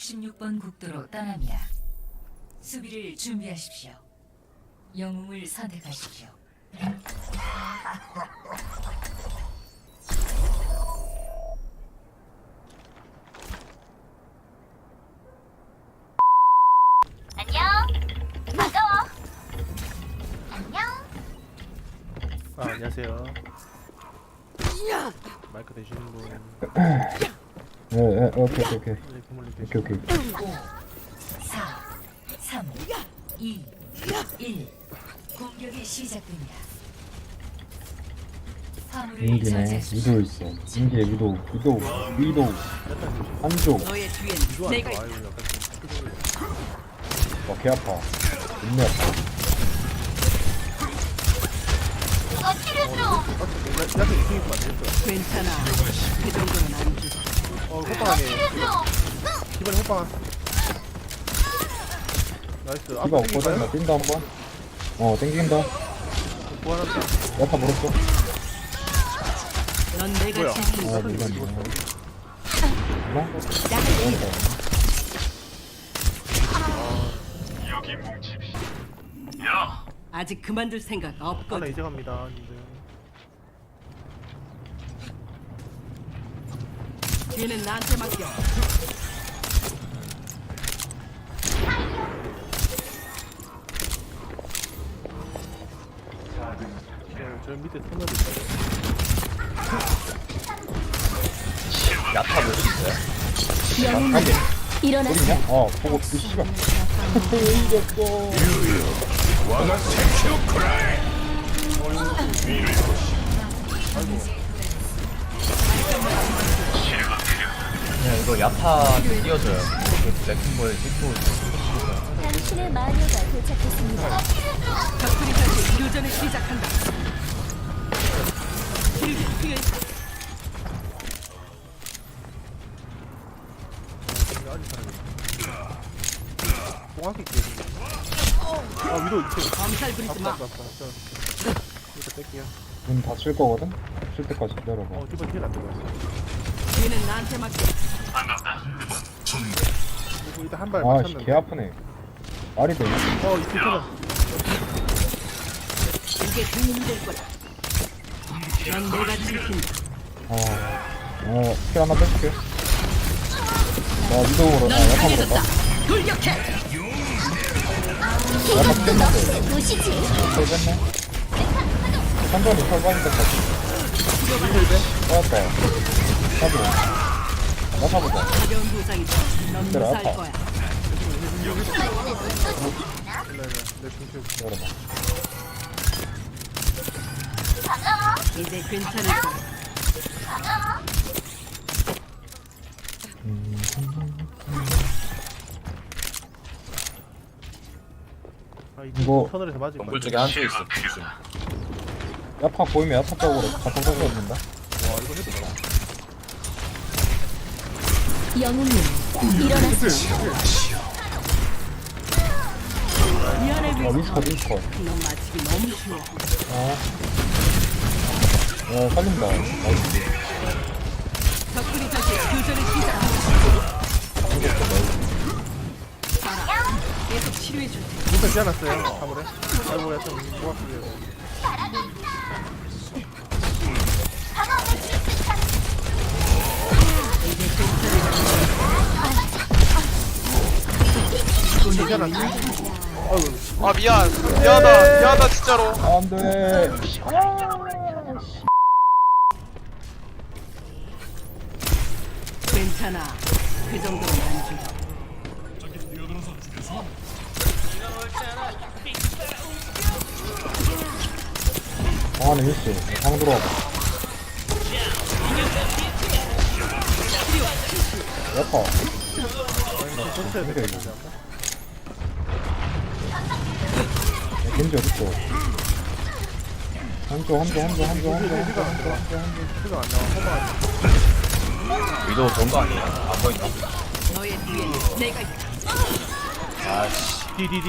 66번 국도로 떠납니다. 수비를 준비하십시오. 영웅을 선택하십시오. 안녕. 반가워. 안녕. 아, 안녕하세요. 마이크 되시는 분, 예, 예, 오케이, 오케이, 오케이. 오케이, 오케이. 4, 3, 2, 1. 공격이 시작됩니다. 화물을 인기네. 저지하십시오. 위도 있어. 인기에 위도, 위도, 위도. 한조. 너의 뒤엔 분. 내가 있다. 와, 개 아파. 존나 아파. 괜찮아. 그 정도는 아니지. 어, 호빵하네. 좀. 기반에 호빵. 나이스. 이거 없거든? 땡길까요? 나 뛴다, 한 번. 어, 땡긴다. 부활한다. 야타 물었어. 넌 내가 뭐야? 지킨 아, 물렸네. 뭐? 아직 그만둘 생각 하나 없거든. 이제 갑니다. 이 얘는 나한테 맡겨. 저 밑에 터널이 있어요. 야타 볼수 있어요? 영웅 일어나서 어 보고 이 씨발 이겼고 와가 섹시오 크라이! 아이고. 그냥 이거 야타 띄워줘요. 그 레킹볼 찍고 당신의 마녀가 도착했습니다. 적들이 다시 교전을 시작한다. 길게 피해. 아, 위로 이렇게. 엄살 부리지 마. 이거 뺄게요. 눈 다칠 거거든? 칠 때까지 기다려봐. 어, 뒤는 나한테 맡겨. 그리고 일단 한발 아, 씨, 맞췄는데. 개 아프네. 말이 돼. 어, 이 터널. 이게 도움이 될 거다. 넌 내가 지킨다. 어, 어, 스킬 하나 뺄게. 나 아, 넌 야타 강해졌다. 물었다. 돌격해. 야타 뺐는데. 도시지. 털 뺐네? 천천히 털 빠질 때까지. 빠졌다. 사부. 야타 보자. 가벼운 부상이다. 넌 그래, 아파. 거야. 내 중표. 기다려봐. 이제 괜찮을 거야. 아, 이 이거- 터널에서 맞을 거야. 동굴 쪽에 한쪽 있어. 조심. 야타 보이면 야타 쪽으로 자꾸 섞어준다. 와, 이거 해도 돼. 영웅님 일어나세요. 아 미스터 미스터. 아. 어 살린다. 아. 나이스 미스터 지않았어요. 아무래. 아이고 약간 뭐가 그래요 아 미안 미안하다 미안하다 진짜로 안 돼. 괜찮아. 그 정도는 안 줘. 방 안에 있어. 방 들어와봐. 그래, 되겠는데, 이거. 겐지 어딨어? 한조, 한조, 한조, 한조, 한조, 한조, 한조, 한조, 한조. 안 나와. 호박 안 나와. 위도 좋은 거 아니야? 안 보인다. 너의 뒤엔 내가 있다. 아씨.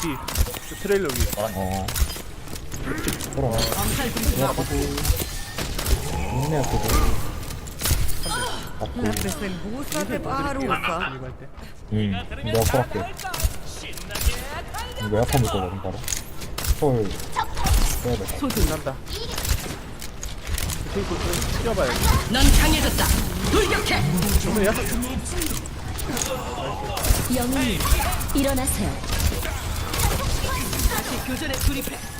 D. 그 트레일러 위. 어. 마. 야타도. 있네, 야타도. 받고 La presengusa de 때. 응 내가 콜할게 이거 약한 물 거거든 바로 콜 빼야 돼 난다. 그리고 좀 뛰어봐요. 넌 강해졌다. 돌격해. 정면이야? 영웅님 일어나세요. 다시 교전에 돌입해.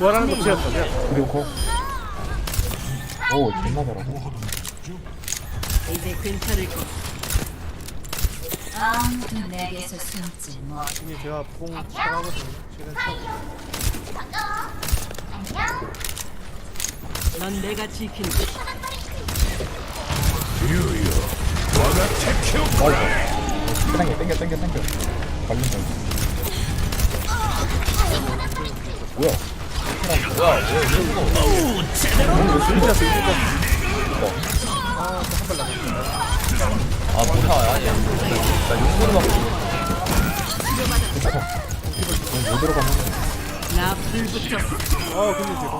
부활하는 거. 그냥. 그리고 컷오 존나 잘하고 이제 괜찮을 거야. 아무도 내게서 숨지 못. 이미 제가 뽕 사가거든요. 최근 처음. 넌 내가 거야. 땡겨 땡겨 땡겨 땡겨 걸린다 뭐야 뭐야 왜 이러고 아 뭐야 아니 나 용서를 받고 못 들어가면. 어, 근데 지금.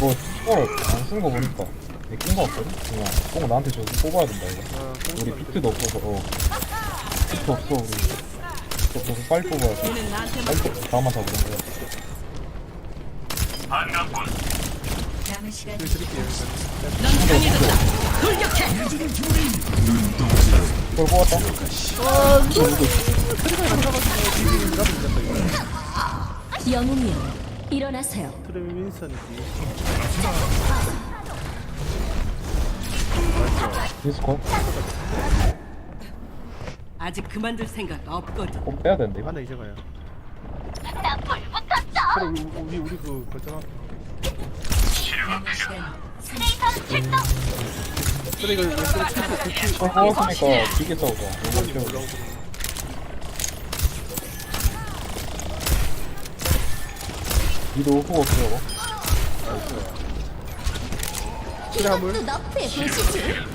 뭐 초월 안쓴 거 보니까 낀거 없거든? 그냥 꼭 나한테 줘서 뽑아야 된다 이거 어, 뽕 우리 비트도 없어서 어 비트 없어 우리 비트 없어서 빨리 뽑아야 돼 빨리 뽑 다음만 강해졌다. 돌격해. 그걸 뽑았다 영웅님 일어나세요. 트레미 윈선이지. 디스코 아직 그만둘 생각 없거든. 꼭 빼야 되는데 이거 하나 이제 가요. 그럼 우리, 우리, 우리 그. 남은 시간 쓰레기, 이거 쓰레기 칠수, 칠수. 그걸 뽑았으니까 길게 싸우자 이거 올라오고. 니도 후보 없어 쓰레기 화물. 너프에 보시지.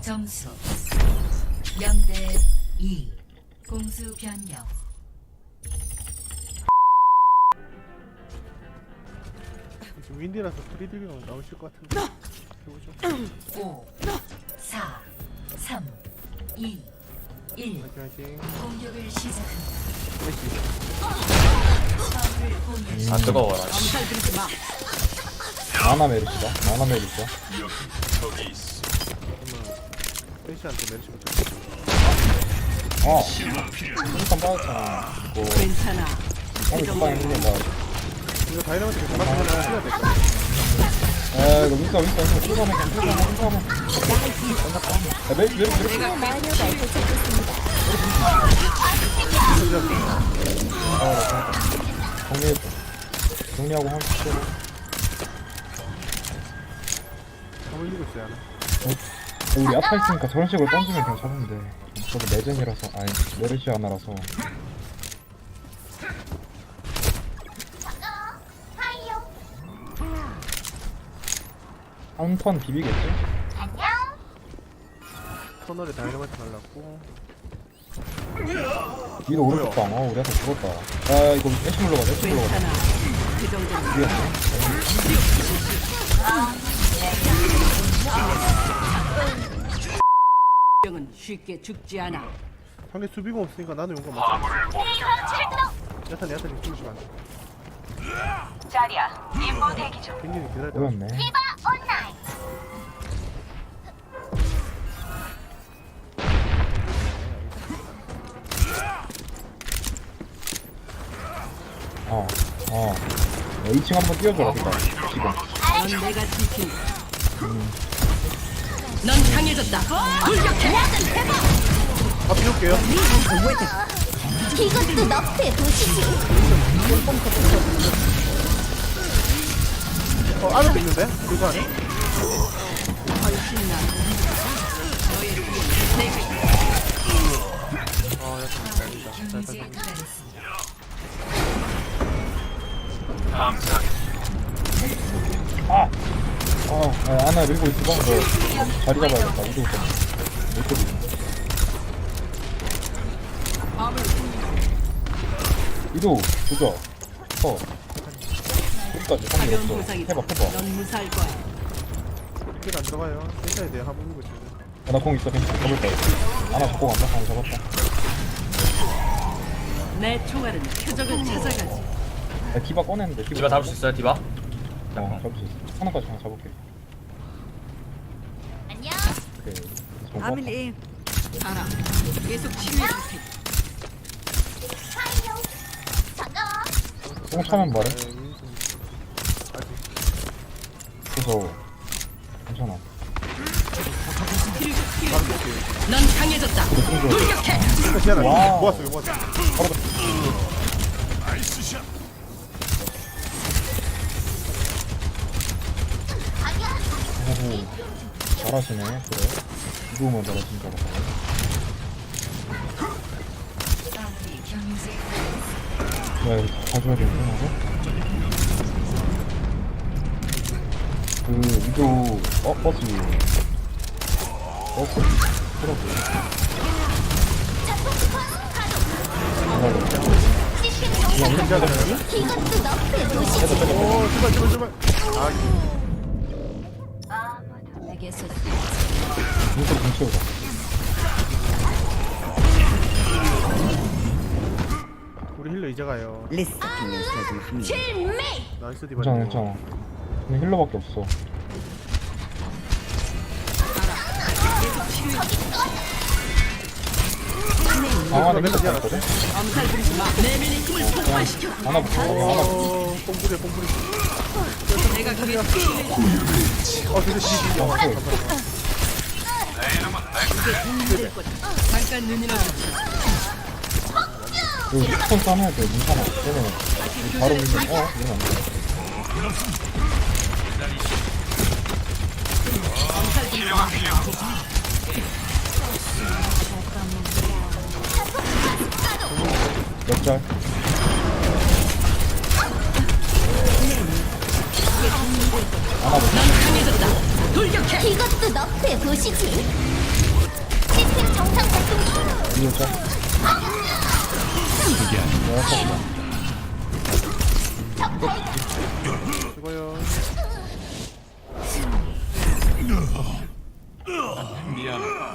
점수 0대 2 공수 변경 윈디라서 프리딜경 나오실 것 같은데. 해보죠. 5 4 3 2 1 화이팅, 화이팅. 공격을 시작합니다. 화물을 공유하십시오 아 뜨거워라. 나나 메리시다 나나 메리시야 그러면 메시한테 메시부터. 아 한판 빠졌잖아 이거 괜찮아. 한번 금방 했는데 나 이거 그 잡았으면 치워야 될 거야. 에, 이거 윈서, 윈서, 윈서, 윈서, 윈서, 윈서. 야, 메리, 메리, 메리. 마녀가 도착했습니다. 아, 나. 정리해, 정리하고 한 번. 다 올리고 있어요, 하나. 우리 아타 있으니까 저런 식으로 던지면 괜찮은데. 저도 레전이라서, 아니, 메르시 하나라서. 한 턴 비비겠지? 터널에 다이너마이트 날랐고. 위로 오른쪽 방. 어, 우리 아타 죽었다. 야, 이거 애쉬 물러 가자, 애쉬 물러 가자. 괜찮아. 그 위에. 영은 쉽게 죽지 않아. 상대 수비가 없으니까 나는 용감 맞아. 야탄, 야탄, 안 돼. 자리야, 임무 대기 중. 기다려. 그렇네. 어, 어. 2층 한번 뛰어줘라, 그니까. 지금. 넌 내가 지킨다. 넌 강해졌다. 돌격해. 다 비울게요 이것도 너프의 도시지. 어 안에도 있는데? 그거 내가 아 야타 날린다 경제에 도달했습니다. 아! 어, 야, 하나 밀고 있어. 너 자리 잡아야겠다. 있어. 못 들고. 이도, 그죠? 어. 여기까지, 한개 가벼운. 해봐, 해봐. 넌 무사할 거야. 안 들어가요 괜찮아야 돼요 한번 이거 지금 야, 나공 있어, 괜찮아. 잡을 거야. 하나 잡고 간다. 하나 잡았다. 내 총알은 표적을 찾아가지. 야, 디바 꺼냈는데. 디바 잡을 수 있어요 디바? 어, 잡을 수 있어. 하나까지 하나 잡을게. 안녕. 오케이. 좋은 거 아밀리. 알아. 계속 치유해 줄 테니. 반가워. 같아. 똥 차면 말해. 네, 윈슨. 아직 그래서, 괜찮아. 넌 강해졌다. 돌격해. 시야나 와우. 모았어요 모았어요 오호. 잘하시네. 그래. 이거만 잘하신 줄 알았네. 아무리 경제에 도달했습니다. 야, 이거 가져야 되는데, 그, 위도, 어, 버스. 버스. 오 제발 제발 제발 아 내게서 눈썹 좀 채우자. 우리 힐러 이제 가요. 나이스 디바 괜찮아, 괜찮아. 힐러밖에 없어. 아, 나 힐러 힘을 폭발시켜. 하나 붙어, 하나 붙어. 어 그게 필요해. 어 근데 지지 어 붙여. 여기 스폰 싸놔야 돼. 그러면 바로 밀면, 어? 이러면 안 돼. 돌격해. 이것도 너프의 도시지. 시스템 정상 작동 중. 이거 짤. 수고요 やだ。